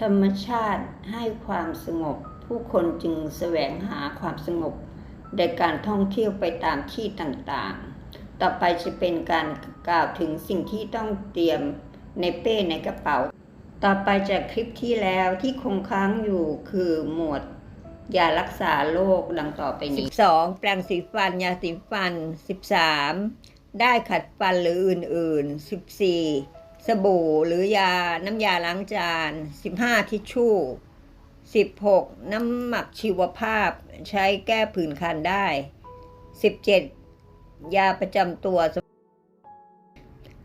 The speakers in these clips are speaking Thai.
ธรรมชาติให้ความสงบ ผู้คนจึงแสวงหาความสงบในการท่องเที่ยวไปตามที่ต่างๆ ต่อไปจะเป็นการกล่าวถึงสิ่งที่ต้องเตรียมในเป้ในกระเป๋า ต่อไปจากคลิปที่แล้วที่คงค้างอยู่คือหมวดยารักษาโรคดังต่อไปนี้ 12 แปรงสีฟัน ยาสีฟัน 13 ได้ขัดฟันหรืออื่นๆ 14 สบู่หรือยาน้ำยาล้างจาน 15 ทิชชู่ 16 น้ำหมักชีวภาพใช้แก้ผื่นคันได้ 17 ยาประจำตัว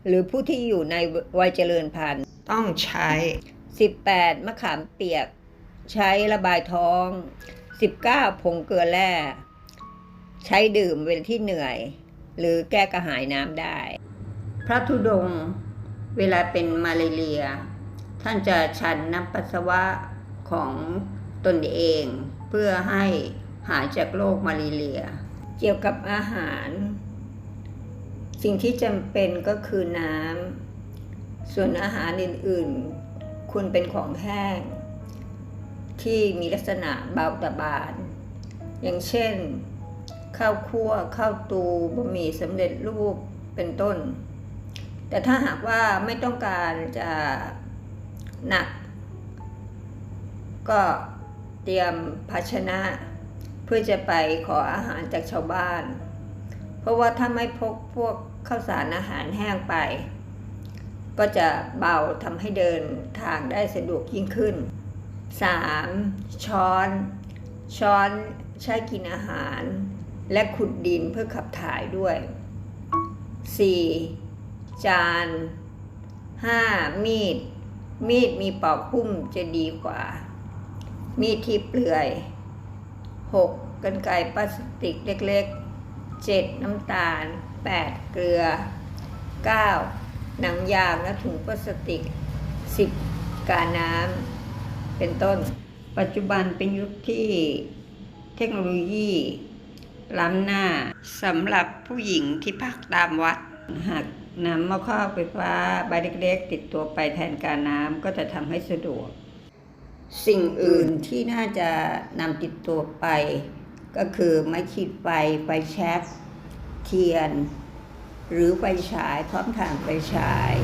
หรือผู้ที่อยู่ในวัยเจริญพันธุ์ต้องใช้ 18 มะขามเปียก ใช้ระบายท้อง 19 ผงเกลือแร่ ใช้ดื่มเวลาที่เหนื่อย หรือแก้กระหายน้ำได้ พระธุดงค์ เวลาเป็นมาเลเรีย ท่านจะชันน้ำปัสสาวะของตนเองเพื่อให้หายจากโรคมาเลเรีย เกี่ยวกับอาหาร สิ่งที่จำเป็นก็คือน้ำส่วนอาหารอื่นๆควรเป็นของแห้ง ที่มีลักษณะเบาตะบาน อย่างเช่น ข้าวคั่วข้าวตูบะหมี่สำเร็จรูปเป็นต้น แต่ถ้าหากว่าไม่ต้องการจะหนัก ก็เตรียมภาชนะ เพื่อจะไปขออาหารจากชาวบ้าน เพราะว่าถ้าไม่พกพวกข้าวสารอาหารแห้งไป ก็จะเบาทำให้เดินทางได้สะดวกยิ่งขึ้น 3. ช้อน ช้อนใช้กินอาหาร และขุดดินเพื่อขับถ่ายด้วย 4. จาน 5. มีด มีดมีปอกหุ้มจะดีกว่า มีดที่เปลือย 6. กันไกพลาสติกเล็กๆ 7. น้ำตาล 8. เกลือ 9. หนังยางและถุงพลาสติก 10. กาน้ำเป็นต้น ปัจจุบันเป็นยุคที่เทคโนโลยีล้ำหน้าสำหรับผู้หญิงที่พักตามวัดหาก นำหม้อข้าวไฟฟ้าใบเล็กๆ ติดตัวไปแทนการน้ำก็จะทำให้สะดวก สิ่งอื่นที่น่าจะนำติดตัวไป ก็คือไม้ขีดไฟ ไฟแช็กเทียน หรือไฟฉายพร้อมถ่านไฟฉาย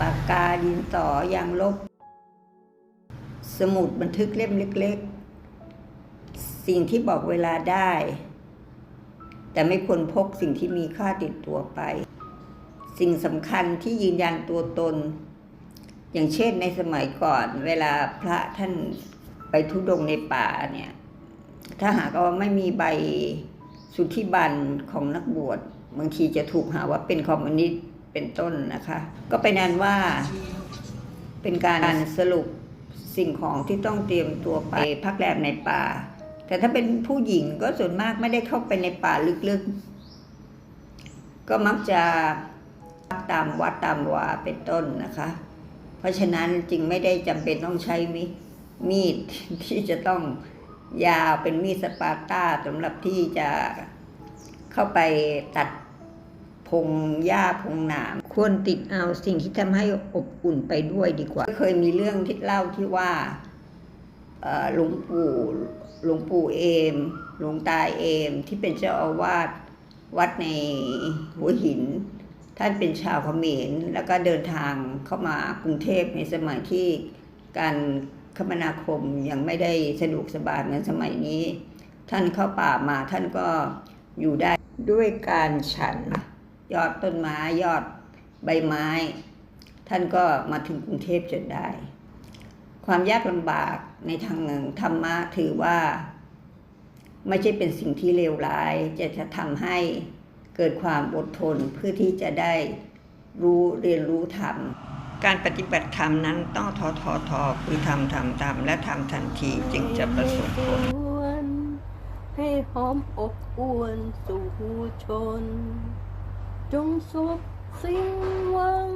ปากกาดินสอยางลบ สมุดบันทึกเล่มเล็กๆ สิ่งที่บอกเวลาได้ แต่ไม่ควรพกสิ่งที่มีค่าติดตัวไป สิ่งสำคัญที่ยืนยันตัวตน อย่างเช่นในสมัยก่อน เวลาพระท่านไปทุดงในป่าเนี่ย ถ้าหากว่าไม่มีใบสุทธิบันของนักบวชบางทีจะถูกหาว่าเป็นคอมมิวนิสต์เป็นต้นนะคะ ก็เป็นนั้นว่าเป็นการสรุปสิ่งของที่ต้องเตรียมตัวไปพักแรมในป่า แต่ถ้าเป็นผู้หญิงก็ส่วนมากไม่ได้เข้าไปในป่าลึกๆ ก็มักจะ ตามวัดตามวาเป็นต้นนะคะ เพราะฉะนั้นจึงไม่ได้จำเป็นต้องใช้มีมีดที่จะต้องยาวเป็นมีดสปาร์ต้าสำหรับที่จะเข้าไปตัดพงหญ้าพงหนามควรติดเอาสิ่งที่ทำให้อบอุ่นไปด้วยดีกว่า เคยมีเรื่องที่เล่าที่ว่าหลวงปู่หลวงปู่เอมหลวงตาเอมที่เป็นเจ้าอาวาสวัดในหัวหิน ท่านเป็นชาวเขมรแล้วก็เดินทางเข้ามากรุงเทพในสมัยที่การคมนาคมยังไม่ได้สะดวกสบายเหมือนสมัยนี้ ท่านเข้าป่ามาท่านก็อยู่ได้ด้วยการฉันยอดต้นไม้ยอดใบไม้ ท่านก็มาถึงกรุงเทพจนได้ ความยากลำบากในทางธรรมะถือว่า ไม่ใช่เป็นสิ่งที่เลวร้ายจะจะทำให้ เกิดความอดทนเพื่อที่จะได้รู้เรียนรู้ธรรม การปฏิบัติธรรมนั้นต้องทอทอทอคือทำทำทำและทำทันทีจึงจะประสบผลให้หอมอบอวนสู่ชน จงสบสิ้นหวัง